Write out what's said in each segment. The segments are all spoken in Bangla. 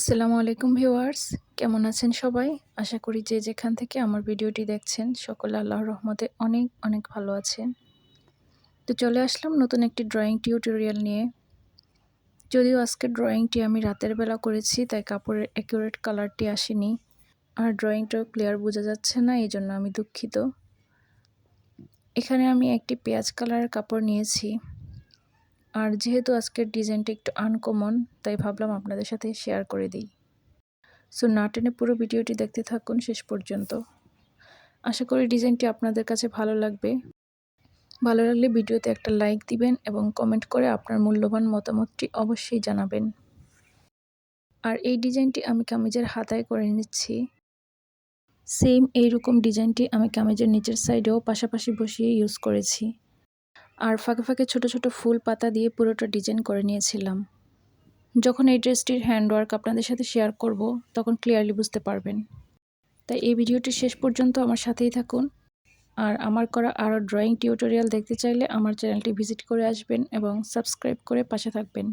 আসসালামু আলাইকুম ভিউয়ার্স। কেমন আছেন সবাই? আশা করি যে যেখান থেকে আমার ভিডিওটি দেখছেন, সকলে আল্লাহর রহমতে অনেক অনেক ভালো আছেন। তো চলে আসলাম নতুন একটি ড্রয়িং টিউটোরিয়াল নিয়ে। যদিও আজকে ড্রয়িংটি আমি রাতের বেলা করেছি, তাই কাপড়ের অ্যাকুরেট কালারটি আসেনি। আর ড্রয়িংটাও ক্লিয়ার বোঝা যাচ্ছে না এই জন্য আমি দুঃখিত। এখানে আমি একটি পেঁয়াজ কালারের কাপড় নিয়েছি। আর যেহেতু আজকের ডিজাইনটা একটু আনকমন তাই ভাবলাম আপনাদের সাথে শেয়ার করে দিই। সো না টেনে পুরো ভিডিওটি দেখতে থাকুন শেষ পর্যন্ত। আশা করি ডিজাইনটি আপনাদের কাছে ভালো লাগবে। ভালো লাগলে ভিডিওতে একটা লাইক দিবেন এবং কমেন্ট করে আপনার মূল্যবান মতামতটি অবশ্যই জানাবেন। আর এই ডিজাইনটি আমি কামিজের হাতায় করে নিচ্ছি। সেম এইরকম ডিজাইনটি আমি কামিজের নিচের সাইডেও পাশাপাশি বসিয়ে ইউজ করেছি। আর ফাঁকে ফাঁকে ছোট ছোট ফুল পাতা দিয়ে পুরোটা ডিজাইন করে নিয়েছিলাম। যখন এই ড্রেসটির হ্যান্ডওয়ার্ক আপনাদের সাথে শেয়ার করব, তখন ক্লিয়ারলি বুঝতে পারবেন। তাই এই ভিডিওটি শেষ পর্যন্ত আমার সাথেই থাকুন। আর আমার করা আরও ড্রয়িং টিউটোরিয়াল দেখতে চাইলে আমার চ্যানেলটি ভিজিট করে আসবেন এবং সাবস্ক্রাইব করে পাশে থাকবেন।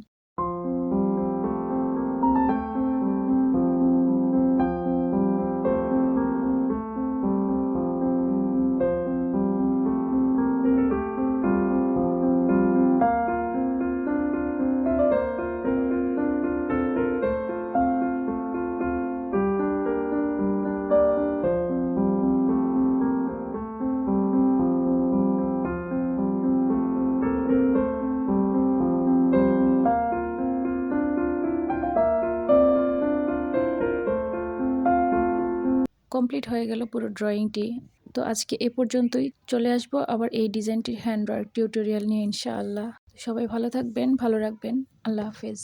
কমপ্লিট হয়ে গেল পুরো ড্রয়িংটি তো আজকে এ পর্যন্তই চলে আসব আবার এই ডিজাইনটির হ্যান্ড ওয়ার্ক টিউটোরিয়াল নিয়ে ইনশাআল্লাহ। সবাই ভালো থাকবেন, ভালো রাখবেন। আল্লাহ হাফেজ।